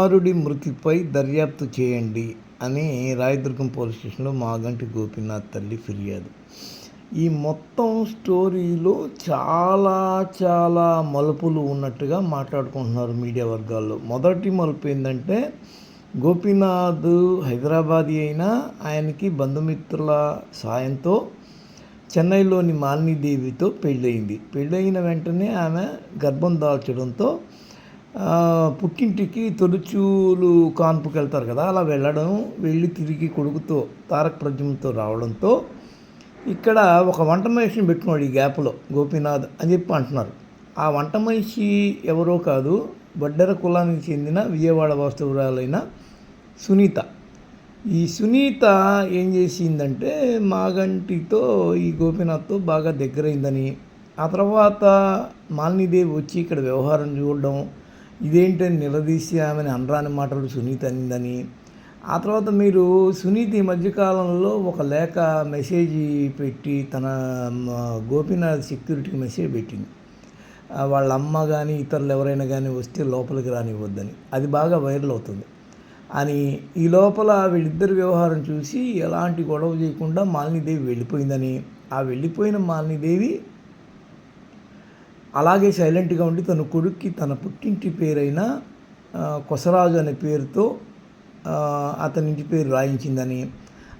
కుమారుడి మృతిపై దర్యాప్తు చేయండి అని రాయదుర్గం పోలీస్ స్టేషన్లో మాగంటి గోపీనాథ్ తల్లి ఫిర్యాదు. ఈ మొత్తం స్టోరీలో చాలా చాలా మలుపులు ఉన్నట్టుగా మాట్లాడుకుంటున్నారు మీడియా వర్గాల్లో. మొదటి మలుపు ఏంటంటే గోపీనాథ్ హైదరాబాదీ అయినా ఆయనకి బంధుమిత్రుల సాయంతో చెన్నైలోని మాలినీదేవితో పెళ్ళయింది. పెళ్ళయిన వెంటనే ఆమె గర్భం దాల్చడంతో పుట్టింటికి తొలిచూలు కాన్పుకి వెళ్తారు కదా అలా వెళ్ళడం వెళ్ళి తిరిగి కొడుకుతో తారక ప్రజ్ఞతో రావడంతో ఇక్కడ ఒక వంట మనిషిని పెట్టుకున్నాడు ఈ గ్యాప్లో గోపీనాథ్ అని చెప్పి అంటున్నారు. ఆ వంట మనిషి ఎవరో కాదు బడ్డెర కులానికి చెందిన విజయవాడ వాస్తవురాలైన సునీత. ఈ సునీత ఏం చేసిందంటే మాగంటితో ఈ గోపీనాథ్తో బాగా దగ్గరైందని ఆ తర్వాత మాలినీదేవి వచ్చి ఇక్కడ వ్యవహారం చూడడం ఇదేంటని నిలదీసి ఆమెని అనరాని మాటలు సునీత అనిందని. ఆ తర్వాత మీరు సునీత ఈ మధ్యకాలంలో ఒక లేఖ మెసేజ్ పెట్టి తన గోపీనాథ్ సెక్యూరిటీకి మెసేజ్ పెట్టింది. వాళ్ళ అమ్మ కానీ ఇతరులు ఎవరైనా కానీ వస్తే లోపలికి రానివ్వద్దని. అది బాగా వైరల్ అవుతుంది. అని ఈ లోపల వీళ్ళిద్దరి వ్యవహారం చూసి ఎలాంటి గొడవ చేయకుండా మాలినీదేవి వెళ్ళిపోయిందని. ఆ వెళ్ళిపోయిన మాలినీదేవి అలాగే సైలెంట్గా ఉండి తన కొడుక్కి తన పుట్టింటి పేరైన కొసరాజు అనే పేరుతో అతని ఇంటి పేరు రాయించిందని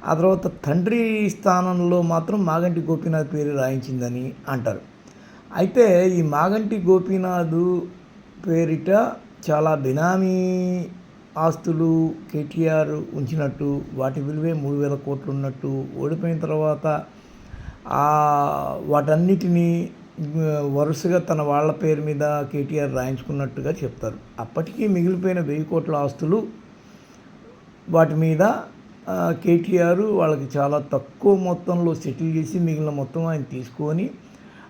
ఆ తర్వాత తండ్రి స్థానంలో మాత్రం మాగంటి గోపీనాథ్ పేరు రాయించిందని అంటారు. అయితే ఈ మాగంటి గోపీనాథ్ పేరిట చాలా బినామీ ఆస్తులు కేటీఆర్ ఉంచినట్టు వాటి విలువే మూడు వేల కోట్లు ఉన్నట్టు ఓడిపోయిన తర్వాత వాటన్నిటినీ వరుసగా తన వాళ్ళ పేరు మీద కేటీఆర్ రాయించుకున్నట్టుగా చెప్తారు. అప్పటికీ మిగిలిపోయిన వెయ్యి కోట్ల ఆస్తులు వాటి మీద కేటీఆర్ వాళ్ళకి చాలా తక్కువ మొత్తంలో సెటిల్ చేసి మిగిలిన మొత్తం ఆయన తీసుకొని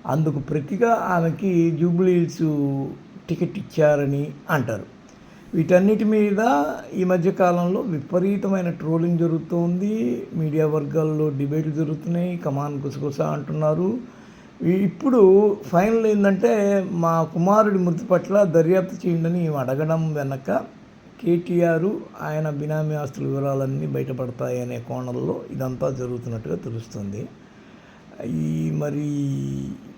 అందుకు ప్రతిగా ఆమెకి జూబ్లీహిల్స్ టికెట్ ఇచ్చారని అంటారు. వీటన్నిటి మీద ఈ మధ్యకాలంలో విపరీతమైన ట్రోలింగ్ జరుగుతోంది. మీడియా వర్గాల్లో డిబేట్లు జరుగుతున్నాయి. కమాన్ గుసగుస అంటున్నారు. ఇప్పుడు ఫైనల్ ఏంటంటే మా కుమారుడి మృతి పట్ల దర్యాప్తు చేయండి అడగడం వెనక కేటీఆర్ ఆయన బినామీ ఆస్తుల వివరాలన్నీ బయటపడతాయి అనే కోణంలో ఇదంతా జరుగుతున్నట్టుగా తెలుస్తుంది. ఈ మరి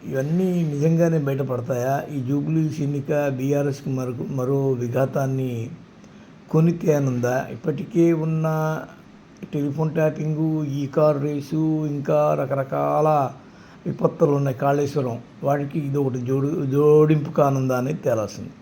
ఇవన్నీ నిజంగానే బయటపడతాయా? ఈ జూబ్లీస్ ఎన్నిక బీఆర్ఎస్కి మరో మరో విఘాతాన్ని కొనితే అనుందా ఇప్పటికే ఉన్న టెలిఫోన్ ట్యాపింగు ఈ కార్ రేసు ఇంకా రకరకాల విపత్తులు ఉన్నాయి కాళేశ్వరం వాటికి ఇది ఒకటి జోడు జోడింపు కానుందా అనేది తేలాల్సింది.